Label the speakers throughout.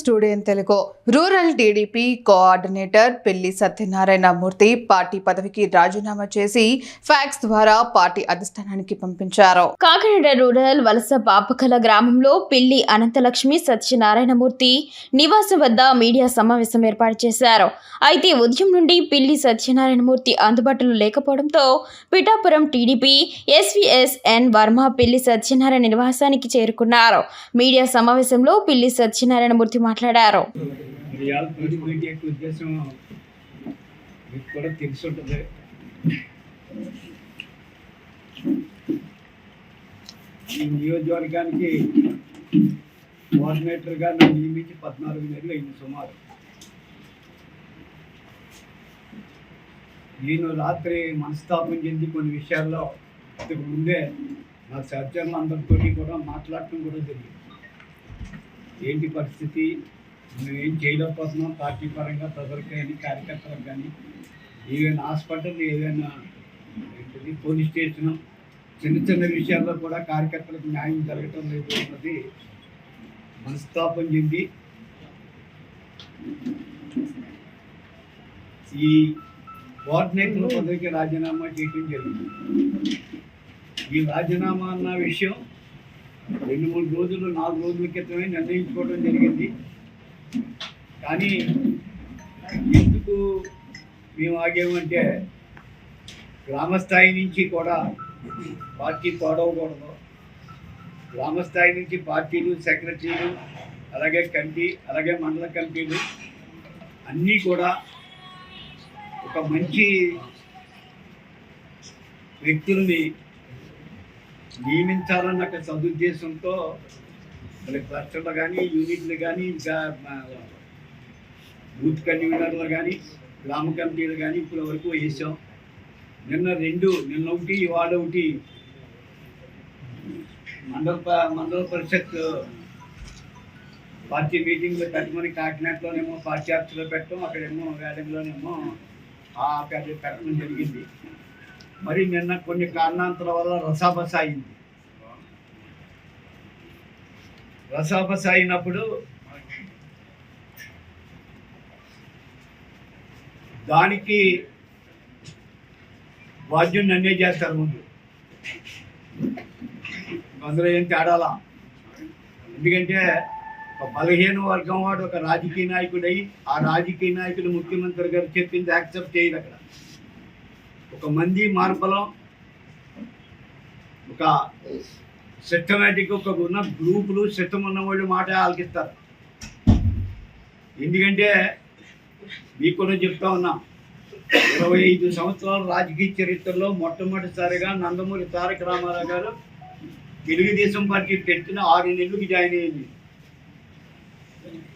Speaker 1: Studio Telugu. Rural TDP coordinator పెళ్ళి సత్యనారాయణ మూర్తి party పదవికి రాజీనామా చేసి ఫ్యాక్స్ ద్వారా పార్టీ అధిష్టానానికి పంపించారు.
Speaker 2: కాకినాడ రూరల్ వలస పాపకల గ్రామంలో పిల్లి అనంతలక్ష్మి సత్యనారాయణమూర్తి నివాసం వద్ద మీడియా సమావేశం ఏర్పాటు చేశారు. అయితే ఉదయం నుండి పిల్లి సత్యనారాయణమూర్తి అందుబాటులో లేకపోవడంతో పిఠాపురం టీడీపీ ఎస్విఎస్ఎన్ వర్మ పిల్లి సత్యనారాయణ నివాసానికి చేరుకున్నారు. మీడియా సమావేశంలో పిల్లి సత్యనారాయణమూర్తి మాట్లాడారు.
Speaker 3: ఉద్దేశం మీకు కూడా తెలిసి ఉంటుంది. నియోజకవర్గానికి కోఆర్డినేటర్గా నన్ను నియమించి పద్నాలుగు నెలలు అయింది సుమారు. నేను రాత్రి మనస్తాపం చెంది కొన్ని విషయాల్లో ఇంతకు ముందే నా సహచరులందరితో అందరితో కూడా మాట్లాడటం కూడా జరిగింది. ఏంటి పరిస్థితి? మేము ఏం చేయలేకపోతున్నాం? పార్టీ పరంగా ప్రజలకు కానీ కార్యకర్తలకు కానీ. ఏదైనా హాస్పిటల్ ఏదైనా ఏంటిది పోలీస్ స్టేషన్ చిన్న చిన్న విషయాల్లో కూడా కార్యకర్తలకు న్యాయం జరగటం లేదు అన్నది మనస్తాపం చెంది ఈ కోఆర్డినేటర్ పదవికి రాజీనామా చేయడం జరిగింది. ఈ రాజీనామా అన్న విషయం రెండు మూడు రోజులు నాలుగు రోజుల క్రితమే నిర్ణయించుకోవడం జరిగింది. కానీ ఎందుకు మేము ఆగామంటే గ్రామస్థాయి నుంచి కూడా పార్టీ పాడవకూడదు. గ్రామస్థాయి నుంచి పార్టీలు సెక్రటరీలు అలాగే కమిటీ అలాగే మండల కమిటీలు అన్నీ కూడా ఒక మంచి వ్యక్తుల్ని నియమించాలన్న ఒక సదుద్దేశంతో మరి క్లస్టర్లు కానీ యూనిట్లు కానీ ఇంకా బూత్ కన్వీనర్లు కానీ గ్రామ కమిటీలు కానీ ఇప్పుడు వరకు వేసాం. నిన్న రెండు నిన్న ఒకటి ఇవాళ ఒకటి. మండల మండల పరిషత్ పార్టీ మీటింగ్లో పెట్టమని కాకినాడలోనేమో పార్టీ ఆఫీస్లో పెట్టడం అక్కడేమో వేడంలోనేమో ఆ పెద్ద పెట్టడం జరిగింది. మరి నిన్న కొన్ని కారణాంతరాల వల్ల రసాబస అయింది. రసాబస అయినప్పుడు దానికి బాధ్యం నన్నే చేస్తారు ముందు. అందులో ఏం తేడాలా? ఎందుకంటే ఒక బలహీన వర్గం వాడు ఒక రాజకీయ నాయకుడై ఆ రాజకీయ నాయకుడు ముఖ్యమంత్రి గారు చెప్పింది యాక్సెప్ట్ చేయరు అక్కడ ఒక మంది మార్బలం ఒక సిస్టమేటిక్ ఒక ఉన్న గ్రూపులు సిస్టమ్ ఉన్న వాళ్ళు మాట ఆలకిస్తారు. ఎందుకంటే మీకు కూడా చెప్తా ఉన్నాం ఇరవై ఐదు సంవత్సరాల రాజకీయ చరిత్రలో మొట్టమొదటిసారిగా నందమూరి తారక రామారావు గారు తెలుగుదేశం పార్టీ పెట్టిన ఆరు నెలలకు జాయిన్ అయింది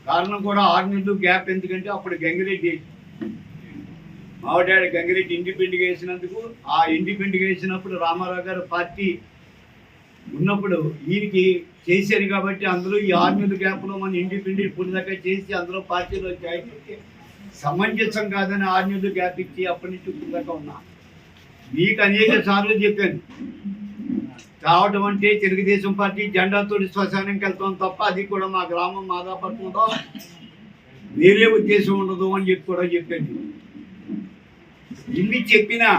Speaker 3: కారణం కూడా ఆరు నెలలు గ్యాప్ ఎందుకంటే అప్పుడు గంగిరెడ్డి మావిడాడు గంగిరెడ్డి ఇండిపెండెంట్గా వేసినందుకు ఆ ఇండిపెండెంట్గా వేసినప్పుడు రామారావు గారు పార్టీ ఉన్నప్పుడు ఈయనకి చేశారు కాబట్టి అందులో ఈ ఆర్మీల గ్యాప్లో మన ఇండిపెండెంట్ ఇప్పుడు దాకా చేసి అందులో పార్టీలో జాయిన్ సమంజసం కాదని ఆర్మీలు గ్యాప్ ఇచ్చి అప్పటి నుంచి ఇప్పుడు దాకా ఉన్నా. మీకు అనేక సార్లు చెప్పాను. రావటం అంటే తెలుగుదేశం పార్టీ జెండాతో శ్మశానంకి వెళ్తాం తప్ప అది కూడా మా గ్రామం మాదాపట్నంలో వేరే ఉద్దేశం ఉండదు అని చెప్పి కూడా చెప్పాను. ఇన్ని చెప్పినా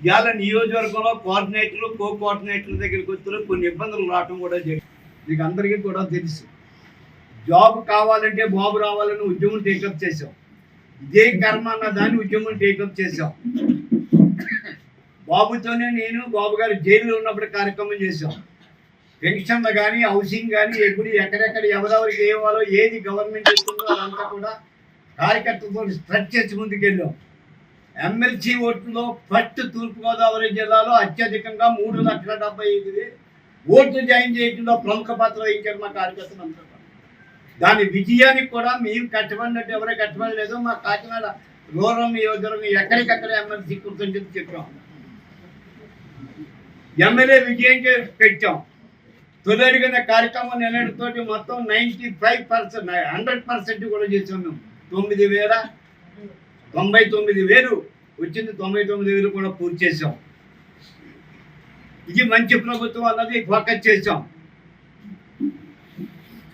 Speaker 3: ఇవాళ నియోజకవర్గంలో కోఆర్డినేటర్లు కో కోఆర్డినేటర్ల దగ్గరికి వచ్చిన కొన్ని ఇబ్బందులు రావటం కూడా జరిగింది. మీకు అందరికీ కూడా తెలుసు. జాబ్ కావాలంటే బాబు రావాలని ఉద్యమం టేకప్ చేసాం ఇదే కర్మ అన్న దాన్ని ఉద్యమం టేకప్ చేసాం బాబుతోనే నేను బాబు గారు జైల్లో ఉన్నప్పుడు కార్యక్రమం చేసాం పెన్షన్లు కానీ హౌసింగ్ కానీ ఎప్పుడు ఎక్కడెక్కడ ఎవరెవరికి ఏవాలో ఏది గవర్నమెంట్ ఇస్తుందో అదంతా కూడా కార్యకర్తలతో స్ట్రక్ చేసి ముందుకెళ్ళాం. ఎమ్మెల్సీ ఓట్లలో ఫస్ట్ తూర్పుగోదావరి జిల్లాలో అత్యధికంగా మూడు లక్షల డెబ్బై ఐదు ఓట్లు జాయిన్ చేయడంలో ప్రముఖ పాత్ర వహించారు మా కార్యకర్తలు దాని విజయానికి కూడా మేము కష్టపడినట్టు ఎవరే కష్టపడలేదు మా కాకినాడ రూరల్ నియోజకవర్గం ఎక్కడికక్కడ ఎమ్మెల్సీ కృతజ్ఞత చెప్పాం. ఎమ్మెల్యే విజయం పెట్టాం. తొలి అడిగిన కార్యక్రమం నిన్నటితోటి మొత్తం ninety five percent hundred percent కూడా చేసాం మేము. తొమ్మిది వేల తొంభై తొమ్మిది వేలు వచ్చింది తొంభై తొమ్మిది వేలు కూడా పూర్తి చేసాం ఇది మంచి ప్రభుత్వం అన్నది ఫోకస్ చేసాం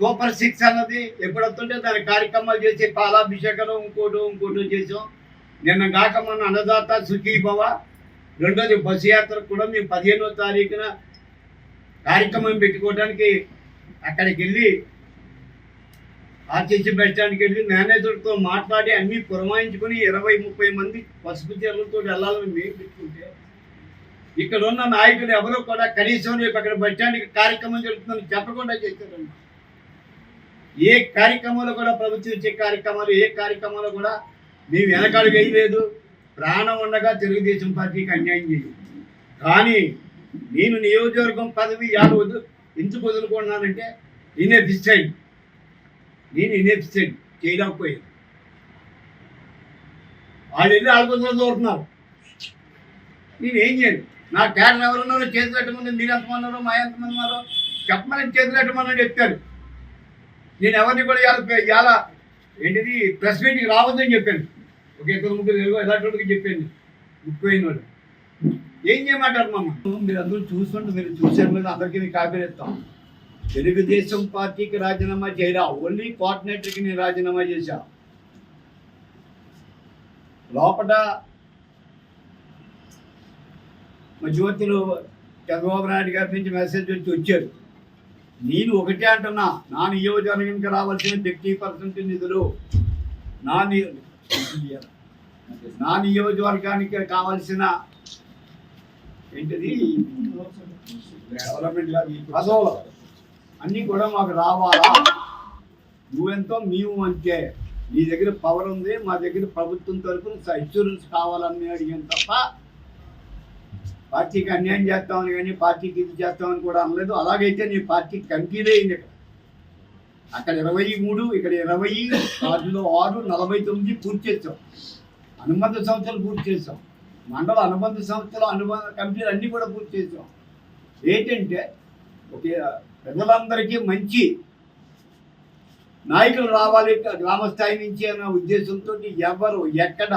Speaker 3: సూపర్ సిక్స్ అన్నది ఎప్పుడొస్తుంటే దాని కార్యక్రమాలు చేసి పాలాభిషేకం ఇంకోటి ఇంకోటి చేసాం నిన్న కాక మన అన్నదాత సుఖీభవ రెండోది బస్సు యాత్ర కూడా మేము పదిహేనో తారీఖున కార్యక్రమం పెట్టుకోవడానికి అక్కడికి వెళ్ళి ఆర్టీసీ బస్ స్టాండ్కి వెళ్ళి మేనేజర్తో మాట్లాడి అన్నీ పురమాయించుకొని ఇరవై ముప్పై మంది పసుపు చీరలతో వెళ్ళాలని మేము పెట్టుకుంటే ఇక్కడ ఉన్న నాయకులు ఎవరు కూడా కనీసం రేపు అక్కడ బస్ స్టాండ్కి కార్యక్రమం జరుగుతుందని చెప్పకుండా చేశారండి. ఏ కార్యక్రమంలో కూడా ప్రభుత్వం ఇచ్చే కార్యక్రమాలు ఏ కార్యక్రమాలు కూడా మేము వెనకాడు వేయలేదు. ప్రాణం ఉండగా తెలుగుదేశం పార్టీకి అన్యాయం చేయదు కానీ నేను నియోజకవర్గం పదవి యాభై వద్దు ఎందుకు వదులుకున్నానంటే ఇన్ఎఫిషియెంట్ నేను ఇన్ఎఫిషియెంట్ చేయలేకపోయాను. వాళ్ళు వెళ్ళి ఆడుకుంటూ చూస్తున్నారు నేను ఏం చేయను? నా క్యాడర్ ఎవరున్నారో చేతులు పెట్టమని మీరు ఎంతమన్నారో మా ఎంతమంది ఉన్నారో చెప్పమని చేతులు పెట్టమని చెప్పారు. నేను ఎవరిని కూడా ఇవాళ ఇవాళ ఏంటిది ప్రెస్ మీట్కి రావద్దని చెప్పాను. ఒక ఇద్దరు ముగ్గురు తెలుగు ఎలాంటి వాళ్ళకి చెప్పాను. ముక్కుపోయిన వాళ్ళు. ఏం చేయమంటారు మమ్మ మీరు అందరూ చూస్తుంటే మీరు చూసారు అందరికీ కాపీ ఇస్తాం. తెలుగుదేశం పార్టీకి రాజీనామా చేయరా? ఓన్లీ కోఆర్డినేటర్కి నేను రాజీనామా చేశా. లోపల మధ్యవర్తులు చంద్రబాబు నాయుడు గారి నుంచి మెసేజ్ వచ్చి వచ్చారు. నేను ఒకటే అంటున్నా నా నియోజకవర్గానికి రావాల్సిన ఫిఫ్టీ పర్సెంట్ నిధులు నా నా నియోజకవర్గానికి కావాల్సిన ఏంటిది? డెవలప్మెంట్ కాదు, ఈ అన్నీ కూడా మాకు రావాలా? నువ్వెంతో మేము అంతే నీ దగ్గర పవర్ ఉంది మా దగ్గర ప్రభుత్వం తరఫున ఇన్సూరెన్స్ కావాలని అడిగాను తప్ప పార్టీకి అన్యాయం చేస్తామని కానీ పార్టీకి ఇది చేస్తామని కూడా అనలేదు. అలాగైతే నీ పార్టీ కమిటీలే అయింది ఇక్కడ. అక్కడ ఇరవై మూడు ఇక్కడ ఇరవై వాటిలో ఆరు నలభై తొమ్మిది పూర్తి చేసాం అనుబంధ సంస్థలు పూర్తి చేసాం మండల అనుబంధ సంస్థలు అనుబంధ కమిటీలు అన్నీ కూడా పూర్తి చేసాం ఏంటంటే ఒకే ప్రజలందరికీ మంచి నాయకులు రావాలి గ్రామ స్థాయి నుంచి అన్న ఉద్దేశంతో ఎవరు ఎక్కడ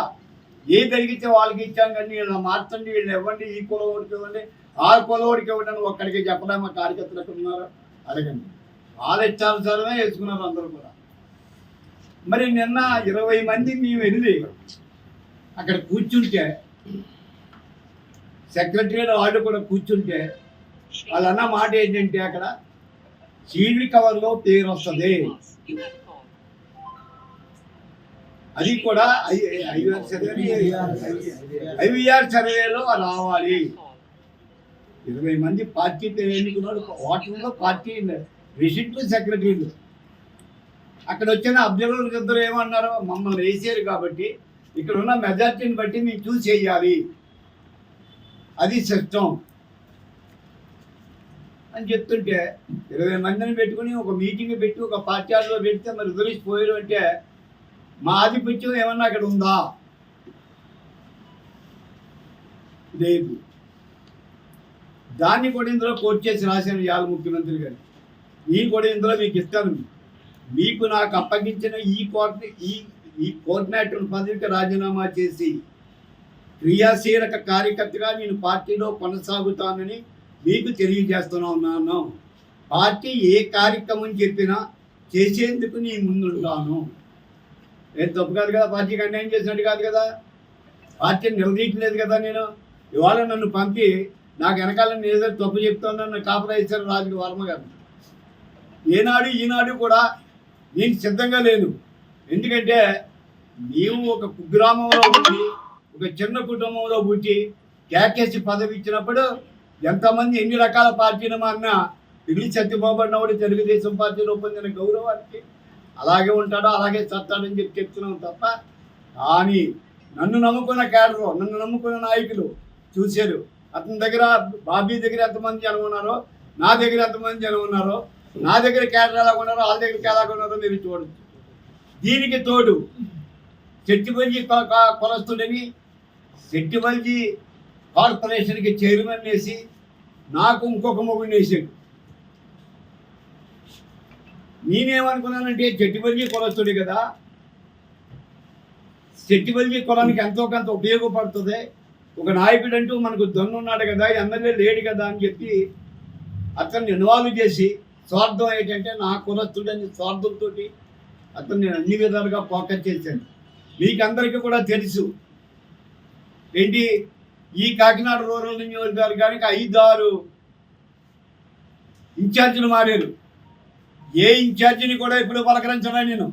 Speaker 3: ఏ జరిగితే వాళ్ళకి ఇచ్చాం కానీ వీళ్ళ మార్చండి వీళ్ళు ఇవ్వండి ఈ కులవాడికి ఇవ్వండి ఆ కులవాడికి ఇవ్వండి అని ఒక్కడికి చెప్పడం మా కార్యకర్తలకు ఉన్నారు. అడగండి. వాళ్ళ ఇష్టానుసారమే వేసుకున్నారు అందరూ కూడా. మరి నిన్న ఇరవై మంది మేము వెళ్ళి అక్కడ కూర్చుంటే సెక్రటరీ వాళ్ళు కూడా కూర్చుంటే వాళ్ళన్న మాట ఏంటంటే అక్కడ సీల్డ్ కవర్లో పేరు వస్తుంది అది కూడా ఐవీఆర్ సర్వే ఐవీఆర్ సర్వేలో రావాలి. ఇరవై మంది పార్టీ ఎన్నుకున్నాడు. వాటిలో పార్టీ రెసిడెంట్ సెక్రటరీలు అక్కడ వచ్చిన అబ్జర్వర్లు ఇద్దరు ఏమన్నారు? మమ్మల్ని వేసారు కాబట్టి ఇక్కడ ఉన్న మెజార్టీని బట్టి మేము చూస్ చేయాలి అది సిస్టమ్ అని చెప్తుంటే ఇరవై మందిని పెట్టుకుని ఒక మీటింగ్ పెట్టి ఒక పార్టీ పెడితే మరి రిజర్వేషన్ అంటే మా ఆధిపత్యం ఏమన్నా అక్కడ ఉందా? లేదు. దాన్ని కూడా ఇందులో కోర్టు చేసి రాశాను ఇవాళ ముఖ్యమంత్రి గారు. ఈ కూడా ఇందులో మీకు ఇస్తాను. మీకు నాకు అప్పగించిన ఈ కోర్టు ఈ ఈ కోఆర్డినేటర్ పదవికి రాజీనామా చేసి క్రియాశీలక కార్యకర్తగా నేను పార్టీలో కొనసాగుతానని మీకు తెలియజేస్తున్నా ఉన్నాను పార్టీ ఏ కార్యక్రమం చెప్పినా చేసేందుకు నీ ముందుంటాను. ఏం తప్పు కాదు కదా పార్టీకి అన్యాయం చేసినట్టు కాదు కదా. పార్టీని నిలదీయట్లేదు కదా నేను. ఇవాళ నన్ను పంపి నాకు వెనకాల నేను ఏదో తప్పు చెప్తాను నన్ను కాపరాయిస్తారు రాజు వర్మ గారు. ఏనాడు ఈనాడు కూడా నేను సిద్ధంగా లేను. ఎందుకంటే మేము ఒక కుగ్రామంలో పుట్టి ఒక చిన్న కుటుంబంలో పుట్టి క్యాకేసి పదవి ఇచ్చినప్పుడు ఎంతమంది ఎన్ని రకాల పార్టీలు మారినా పిల్లి సత్యబాబు తెలుగుదేశం పార్టీలో పొందిన గౌరవానికి అలాగే ఉంటాడో అలాగే చస్తాడని చెప్పి చెప్తున్నాం తప్ప కానీ నన్ను నమ్ముకున్న క్యాడరు నన్ను నమ్ముకున్న నాయకులు చూశారు. అతని దగ్గర బాబీ దగ్గర ఎంతమంది జనం ఉన్నారో నా దగ్గర ఎంతమంది జనం ఉన్నారో నా దగ్గర క్యాడర్ ఎలా ఉన్నారో వాళ్ళ దగ్గర ఎలా ఉన్నారో మీరు చూడచ్చు. దీనికి తోడు చెట్టిబల్జీ కొలస్తుడని చెట్టిబల్జీ కార్పొరేషన్కి చైర్మన్ వేసి నాకు ఇంకొక మొగుడిని వేసాడు. నేనేమనుకున్నానంటే చెట్టుబల్లి కొలస్తుడే కదా. చెట్టుబల్లి కులానికి ఎంతో కొంత ఉపయోగపడుతుంది. ఒక నాయకుడు అంటూ మనకు దొన్నున్నాడు కదా ఎమ్మెల్యే లేడు కదా అని చెప్పి అతన్ని ఇన్వాల్వ్ చేసి స్వార్థం ఏంటంటే నా కులస్తుడని స్వార్థంతో అతను నేను అన్ని విధాలుగా ఫోకస్ చేశాను. మీకందరికీ కూడా తెలుసు. ఏంటి? ఈ కాకినాడ రూరల్ నియోజకవర్గానికి ఐదు ఆరు ఇన్ఛార్జీలు మారారు. ఏ ఇన్ఛార్జిని కూడా ఇప్పుడు పలకరించడా నేను.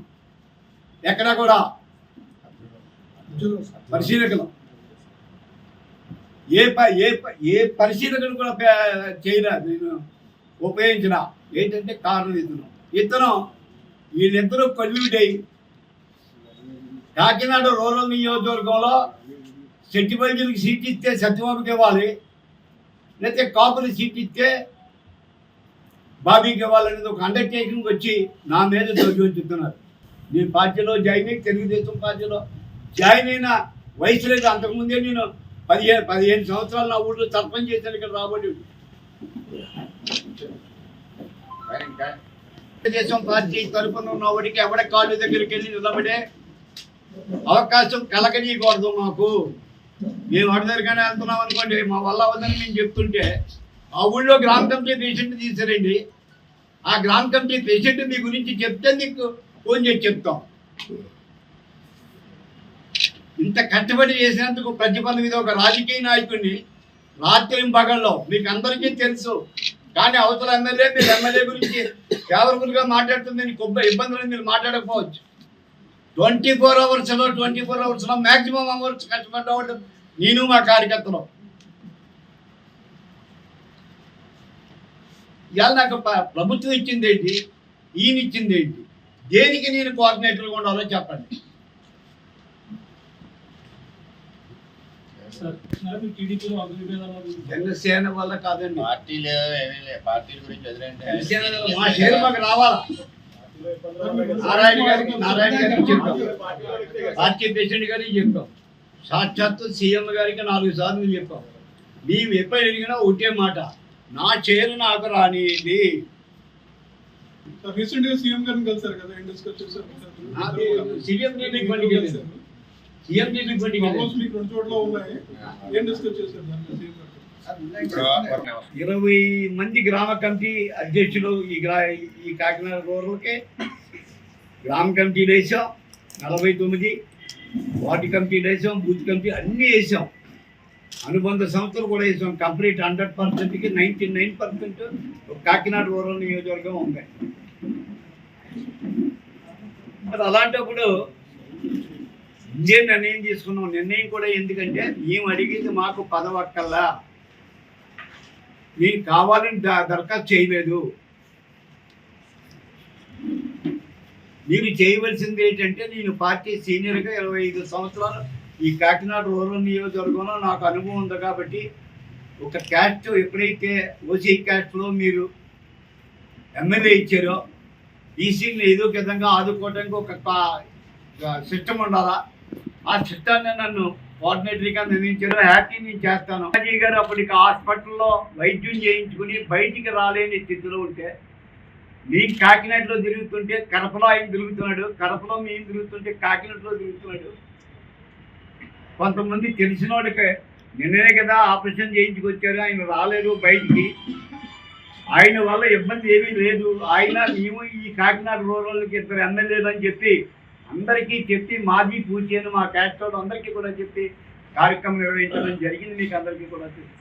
Speaker 3: ఎక్కడా కూడా. పరిశీలకులు. ఏ ప ఏ ఏ పరిశీలకుడు కూడా చేయరా నేను ఉపయోగించిన ఏంటంటే కారణం ఇతను. ఇతను వీళ్ళిద్దరూ కొల్లుడై కాకినాడ రూరల్ నియోజకవర్గంలో సెట్టిబల్జీలకు సీట్ ఇస్తే సత్యబాబుకి ఇవ్వాలి. లేకపోతే కాపులు సీట్ ఇస్తే బాబీకి ఇవ్వాలనేది ఒక అండర్టేకింగ్ వచ్చి నా మీద దోషం నేను పార్టీలో జాయిన్ అయ్యి తెలుగుదేశం పార్టీలో జాయిన్ అయిన వయసు లేదు. అంతకుముందే నేను పదిహేను పదిహేను సంవత్సరాలు నా ఊళ్ళో సర్పంచ్ చేశాను ఇక్కడ రాబడి తెలుగుదేశం పార్టీ తరఫున ఉన్న వాడికి ఎవడ కాళ్ళు దగ్గరికి వెళ్ళి నిలబడే అవకాశం కలగనీయకూడదు మాకు. మేము వాడి దగ్గరగానే వెళ్తున్నాం అనుకోండి మా వల్ల వద్దని మేము చెప్తుంటే ఆ ఊళ్ళో గ్రామ కమిటీ పేషెంట్ తీసారండి ఆ గ్రామ కమిటీ పేషెంట్ మీ గురించి చెప్తే నీకు ఫోన్ చేసి చెప్తాం. ఇంత కష్టపడి చేసినందుకు ప్రతిఫలం మీద ఒక రాజకీయ నాయకుడిని రాత్రి పగల్లో మీకు అందరికీ తెలుసు. కానీ అవతల ఎమ్మెల్యే మీరు ఎమ్మెల్యే గురించి ఫేవరబుల్గా మాట్లాడుతుంది నీకు ఇబ్బందులు మీరు మాట్లాడకపోవచ్చు. ట్వంటీ ఫోర్ అవర్స్లో ట్వంటీ ఫోర్ అవర్స్లో మ్యాక్సిమం అవర్స్ కష్టపడ్డవాడు నేను మా కార్యకర్తలు. ఇవాళ నాకు ప్రభుత్వం ఇచ్చింది ఏంటి? ఈయన ఇచ్చింది ఏంటి? దేనికి నేను కోఆర్డినేటర్గా ఉండాలో చెప్పండి. జనసేన వల్ల కాదండి.
Speaker 4: పార్టీలు ఏమీ లేవు. పార్టీల గురించి వదిలేండి
Speaker 3: జనసేన వల్ల మా షేర్ మాకు రావాలా? నారాయణ గారికి నారాయణ గారికి చెప్పాం. పార్టీ ప్రెసిడెంట్ గారికి చెప్పాం. సాక్షాత్తు సీఎం గారికి నాలుగు సార్లు చెప్పాం. మేము ఎప్పుడు అడిగినా ఒకటే మాట నా చేరు నాకు రానిది.
Speaker 5: సీఎం గారిని కలిసారు కదా ఏం డిస్కస్ చేశారు
Speaker 3: నాకు సీఎం
Speaker 5: రెండు చోట్ల ఉన్నాయి. ఏం డిస్కస్ చేశారు
Speaker 3: ఇరవై మంది గ్రామ కమిటీ అధ్యక్షులు ఈ గ్రా ఈ కాకినాడ రూరల్కి గ్రామ కమిటీలు వేసాం నలభై తొమ్మిది. వార్డు కమిటీలు వేసాం బూత్ కమిటీ అన్నీ వేసాం. అనుబంధ సంస్థలు కూడా వేసాం. కంప్లీట్ హండ్రెడ్ పర్సెంట్కి ninety nine percent Kakinada rural నియోజకవర్గం ఉంది. మరి అలాంటప్పుడు ఇదే నిర్ణయం తీసుకున్నాం. నిర్ణయం కూడా ఎందుకంటే మేము అడిగింది మాకు పదవక్కల్లా నేను కావాలని ద- దరఖాస్తు చేయలేదు. మీరు చేయవలసింది ఏంటంటే నేను పార్టీ సీనియర్గా ఇరవై ఐదు సంవత్సరాలు ఈ కాకినాడ రూరల్ నియోజకవర్గంలో నాకు అనుభవం ఉంది కాబట్టి ఒక క్యాస్ట్ ఎప్పుడైతే ఓసీ క్యాస్ట్లో మీరు ఎమ్మెల్యే ఇచ్చారో ఈసీని ఏదో విధంగా ఆదుకోవడానికి ఒక సిస్టమ్ ఉండాలా? ఆ సిస్టాన్ని నన్ను కోఆర్డినేటర్గా నిర్ణయించారు హ్యాపీ నేను చేస్తాను. రాజీ గారు అప్పటికి హాస్పిటల్లో వైద్యం చేయించుకుని బయటికి రాలేని స్థితిలో ఉంటే మీ కాకినాడలో తిరుగుతుంటే కడపలో ఆయన తిరుగుతున్నాడు కడపలో మేము తిరుగుతుంటే కాకినాడలో తిరుగుతున్నాడు. కొంతమంది తెలిసిన వాడికి నిన్ననే కదా ఆపరేషన్ చేయించుకొచ్చారు ఆయన రాలేరు బయటికి. ఆయన వల్ల ఇబ్బంది ఏమీ లేదు. ఆయన మేము ఈ కాకినాడ రూరల్కి ఇద్దరు ఎమ్మెల్యేలు అని చెప్పి అందరికీ చెప్పి మాజీ పూజను మా క్యాస్ట్ అందరికీ కూడా చెప్పి కార్యక్రమం నిర్వహించడం జరిగింది మీకు అందరికీ కూడా తెలుసు.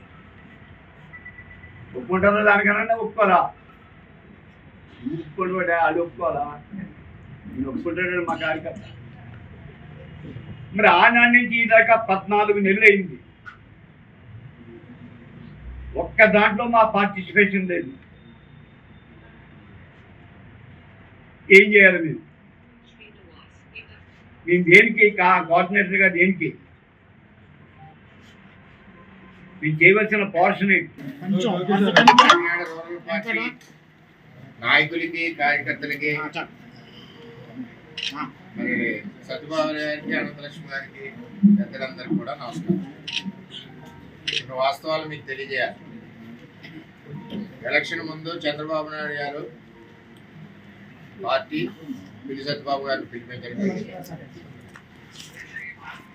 Speaker 3: ఒప్పుకుంటారా దానికన్నా ఒప్పుకోరా? ఒప్పుకోడు వాళ్ళు ఒప్పుకోరా నేను ఒప్పుకుంటాడు మా కార్యకర్త. మరి ఆనాటి నుంచి ఇదాకా దాకా పద్నాలుగు నెలలు అయింది. ఒక్క దాంట్లో మా పార్టిసిపేషన్ లేదు. ఏం చేయాలి మీరు మేము దేనికి కోఆర్డినేటర్గా దేనికి? మేము చేయవలసిన పోర్షన్
Speaker 4: నాయకులకి కార్యకర్తలకి మరి సత్యబాబు గారికి అనంతలక్ష్మి గారికి పెద్దలందరికీ కూడా నమస్కారం. ఇప్పుడు వాస్తవాలు మీకు తెలియజేయాలి. ఎలక్షన్ ముందు చంద్రబాబు నాయుడు గారు పార్టీ పిల్లి సత్యబాబు గారిని పిలిపించడం జరిగింది.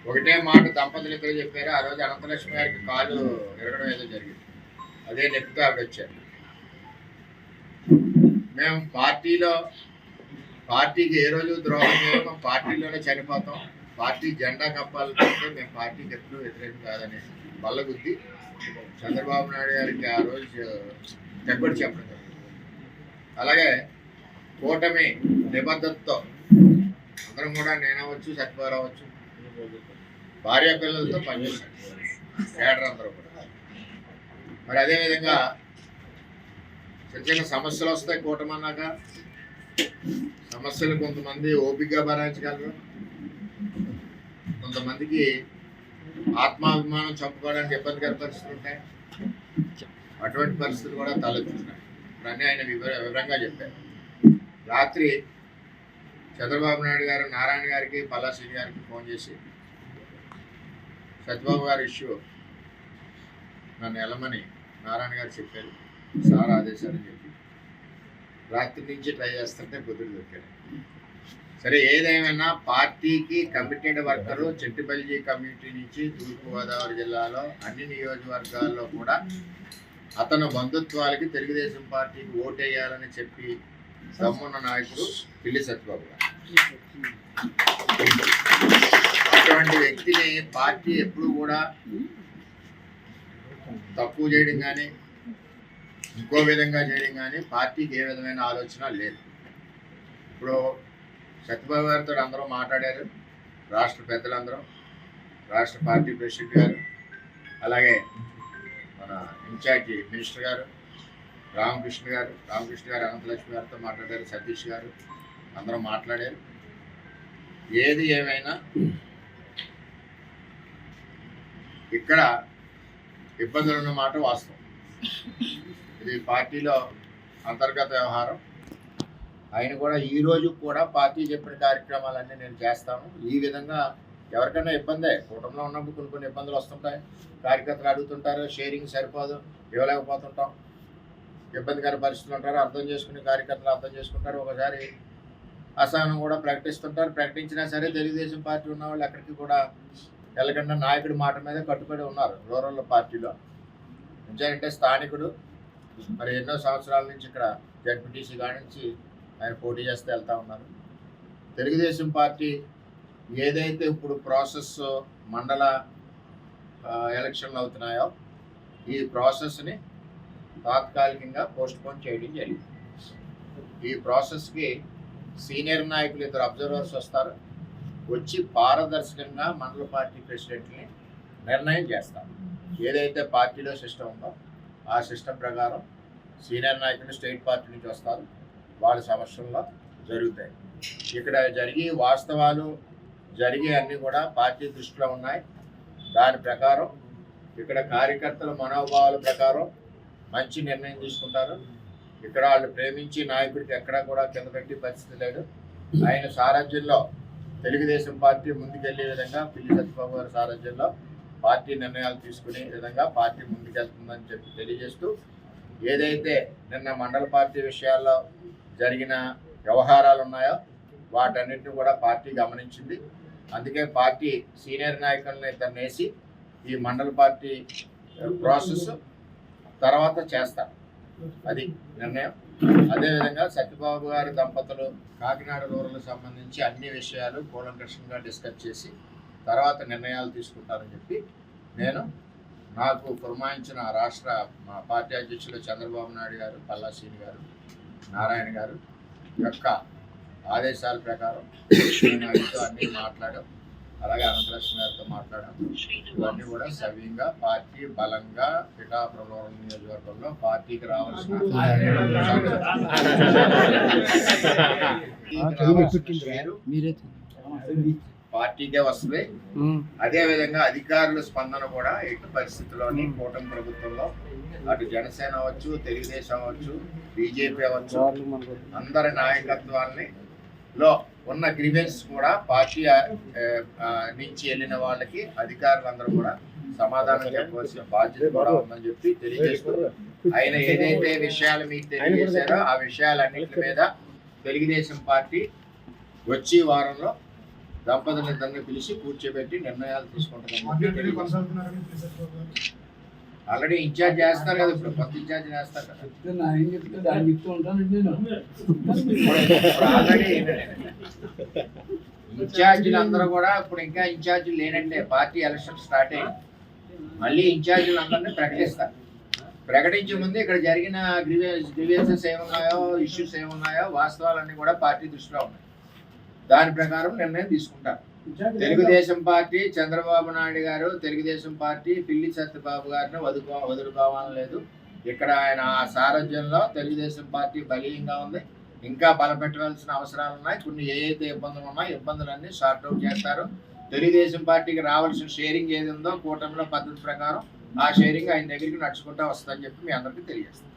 Speaker 4: ఒకటే మాట దంపతులు ఇద్దరు చెప్పారు ఆ రోజు అనంతలక్ష్మి గారికి కాలు ఎరగడం ఏదో జరిగింది అదే నొప్పితో ఆవిడ వచ్చారు మేము పార్టీలో పార్టీకి ఏ రోజు ద్రోహం చేయము పార్టీలోనే చనిపోతాం పార్టీ జెండా కప్పాలి మేము పార్టీకి ఎప్పుడూ వ్యతిరేకం కాదని బల్లగుద్ది చంద్రబాబు నాయుడు గారికి ఆ రోజు తెప్పటి చెప్పడం జరిగింది. అలాగే కూటమి నిబద్ధతతో అందరం కూడా నేనవచ్చు సత్యవారు అవ్వచ్చు భార్య పిల్లలతో పనిచేశాను కేడర్ అందరూ కూడా. మరి అదేవిధంగా చిన్న చిన్న సమస్యలు వస్తాయి కూటమి అన్నాక. సమస్యలు కొంతమంది ఓపికగా భరించగలరు. కొంతమందికి ఆత్మాభిమానం చంపుకోవడానికి ఇబ్బందికర పరిస్థితులు ఉంటాయి. అటువంటి పరిస్థితులు కూడా తలెత్తున్నాయి ఇప్పుడు ఆయన వివర వివరంగా చెప్పారు. రాత్రి చంద్రబాబు నాయుడు గారు నారాయణ గారికి పల్లాశ్రీ గారికి ఫోన్ చేసి సత్యబాబు గారి ఇష్యూ నన్ను వెళ్ళమని నారాయణ గారు చెప్పారు. సార్ ఆదేశాలని చెప్పి. రాత్రి నుంచి ట్రై చేస్తుంటే కుదురు దొరికాడు. సరే ఏదేమైనా పార్టీకి కమిటెడ్ వర్కరు చెట్టుపల్లి కమ్యూనిటీ నుంచి తూర్పుగోదావరి జిల్లాలో అన్ని నియోజకవర్గాల్లో కూడా అతను బంధుత్వాలకి తెలుగుదేశం పార్టీకి ఓటేయాలని చెప్పి దమ్మున్న నాయకుడు పిల్లి సత్యబాబు గారు. అటువంటి వ్యక్తిని పార్టీ ఎప్పుడు కూడా తక్కువ చేయడం కానీ ఇంకో విధంగా చేయడం కానీ పార్టీకి ఏ విధమైన ఆలోచన లేదు. ఇప్పుడు సత్యబాబు గారితో అందరూ మాట్లాడారు రాష్ట్ర పెద్దలందరూ రాష్ట్ర పార్టీ ప్రెసిడెంట్ గారు అలాగే మన ఇన్ఛార్జి మినిస్టర్ గారు రామకృష్ణ గారు రామకృష్ణ గారు అనంతలక్ష్మి గారితో మాట్లాడారు సతీష్ గారు. అందరూ మాట్లాడారు. ఏది ఏమైనా ఇక్కడ ఇబ్బందులు ఉన్న మాట వాస్తవం. ఇది పార్టీలో అంతర్గత వ్యవహారం. ఆయన కూడా ఈ రోజు కూడా పార్టీ చెప్పిన కార్యక్రమాలన్నీ నేను చేస్తాను. ఈ విధంగా ఎవరికైనా ఇబ్బందే. కూటమిలో ఉన్నప్పుడు కొన్ని కొన్ని ఇబ్బందులు వస్తుంటాయి. కార్యకర్తలు అడుగుతుంటారు షేరింగ్ సరిపోదు ఇవ్వలేకపోతుంటాం. ఇబ్బందికర పరిస్థితులు ఉంటారు అర్థం చేసుకునే కార్యకర్తలు అర్థం చేసుకుంటారు. ఒకసారి అసహనం కూడా ప్రకటిస్తుంటారు. ప్రకటించినా సరే తెలుగుదేశం పార్టీ ఉన్న వాళ్ళు ఎక్కడికి కూడా వెళ్ళకుండా నాయకుడి మాట మీద కట్టుబడి ఉన్నారు రూరల్ పార్టీలో. ఎందుకంటే స్థానికుడు మరి ఎన్నో సంవత్సరాల నుంచి ఇక్కడ జడ్పీటీసీ కానించి నుంచి ఆయన పోటీ చేస్తే వెళ్తా ఉన్నారు. తెలుగుదేశం పార్టీ ఏదైతే ఇప్పుడు ప్రాసెస్ మండల ఎలక్షన్లు అవుతున్నాయో ఈ ప్రాసెస్ని తాత్కాలికంగా పోస్ట్ పోన్ చేయడం జరిగింది. ఈ ప్రాసెస్కి సీనియర్ నాయకులు ఇద్దరు అబ్జర్వర్స్ వస్తారు. వచ్చి పారదర్శకంగా మండల పార్టీ ప్రెసిడెంట్ని నిర్ణయం చేస్తారు. ఏదైతే పార్టీలో సిస్టమ్ ఉందో ఆ సిస్టమ్ ప్రకారం సీనియర్ నాయకులు స్టేట్ పార్టీ నుంచి వస్తారు. వాళ్ళ సమస్యల్లో జరుగుతాయి. ఇక్కడ జరిగే వాస్తవాలు జరిగే అన్నీ కూడా పార్టీ దృష్టిలో ఉన్నాయి. దాని ప్రకారం ఇక్కడ కార్యకర్తల మనోభావాల ప్రకారం మంచి నిర్ణయం తీసుకుంటారు. ఇక్కడ వాళ్ళు ప్రేమించి నాయకుడికి ఎక్కడా కూడా కింద పెట్టి పరిస్థితి లేడు ఆయన సారథ్యంలో తెలుగుదేశం పార్టీ ముందుకెళ్ళే విధంగా పిల్లి సత్యబాబు గారి సారథ్యంలో పార్టీ నిర్ణయాలు తీసుకునే విధంగా పార్టీ ముందుకెళ్తుందని చెప్పి తెలియజేస్తూ ఏదైతే నిన్న మండల పార్టీ విషయాల్లో జరిగిన వ్యవహారాలు ఉన్నాయో వాటన్నిటిని కూడా పార్టీ గమనించింది. అందుకే పార్టీ సీనియర్ నాయకులని తన్నేసి ఈ మండల పార్టీ ప్రాసెస్ తర్వాత చేస్తారు అది నిర్ణయం. అదేవిధంగా సత్యబాబు గారి దంపతులు కాకినాడ రూరల్ సంబంధించి అన్ని విషయాలు కూలంకషంగా డిస్కస్ చేసి తర్వాత నిర్ణయాలు తీసుకుంటారని చెప్పి నేను నాకు పురమాయించిన రాష్ట్ర మా పార్టీ అధ్యక్షులు చంద్రబాబు నాయుడు గారు పల్లా శ్రీని గారు నారాయణ గారు యొక్క ఆదేశాల ప్రకారం నేను అన్నీ మాట్లాడాం. అలాగే అనంతలక్ష్మి గారితో మాట్లాడాం ఇవన్నీ కూడా సవ్యంగా పార్టీ బలంగా పిఠాపురం నియోజకవర్గంలో పార్టీకి రావాల్సిన
Speaker 6: మీరే
Speaker 4: పార్టీకే వస్తుంది. అదే విధంగా అధికారుల స్పందన కూడా ఎటు పరిస్థితుల్లోని కూటమి ప్రభుత్వంలో అటు జనసేన అవ్వచ్చు తెలుగుదేశం అవ్వచ్చు బీజేపీ అవ్వచ్చు అందరి నాయకత్వాన్ని లో ఉన్న గ్రీవెన్స్ కూడా పార్టీ నుంచి వెళ్ళిన వాళ్ళకి అధికారులందరూ కూడా సమాధానం చెప్పవలసిన బాధ్యత కూడా ఉందని చెప్పి తెలియజేస్తూ ఆయన ఏదైతే విషయాలు మీకు తెలియజేశారో ఆ విషయాలన్నింటి మీద తెలుగుదేశం పార్టీ వచ్చే వారంలో దంపతులిద్దరిని పిలిచి కూర్చోబెట్టి నిర్ణయాలు తీసుకుంటుందని ఆల్రెడీ ఇన్ఛార్జ్ చేస్తారు కదా ఇప్పుడు కొత్త ఇన్ఛార్జ్ చేస్తారు కదా.
Speaker 6: చెప్తున్నా ఆయన చెప్తాడు ఆయన చెప్తూ నేను.
Speaker 4: ఆల్రెడీ ఇన్ఛార్జీలు అందరూ కూడా ఇప్పుడు ఇంకా ఇన్ఛార్జీలు లేనట్లే పార్టీ ఎలక్షన్ స్టార్ట్ అయ్యింది మళ్ళీ ఇన్ఛార్జీలు అందరినీ ప్రకటిస్తారు. ప్రకటించే ముందు ఇక్కడ జరిగిన గ్రీవియన్సెస్ ఏమున్నాయో ఇష్యూస్ ఏమున్నాయో వాస్తవాలన్నీ కూడా పార్టీ దృష్టిలో ఉన్నాయి. దాని ప్రకారం నిర్ణయం తీసుకుంటారు. తెలుగుదేశం పార్టీ చంద్రబాబు నాయుడు గారు తెలుగుదేశం పార్టీ పిల్లి సత్యబాబు గారిని వదుకో వదులుకోవాలని లేదు. ఇక్కడ ఆయన ఆ సారథ్యంలో తెలుగుదేశం పార్టీ బలీయంగా ఉంది. ఇంకా బలపెట్టవలసిన అవసరాలు ఉన్నాయి. కొన్ని ఏ అయితే ఇబ్బందులు ఉన్నాయో ఇబ్బందులన్నీ సార్ట్అవుట్ చేస్తారు. తెలుగుదేశం పార్టీకి రావాల్సిన షేరింగ్ ఏది ఉందో కూటమిలో పద్ధతి ప్రకారం ఆ షేరింగ్ ఆయన దగ్గరికి నడుచుకుంటూ వస్తుందని చెప్పి మీ అందరికీ తెలియజేస్తాను.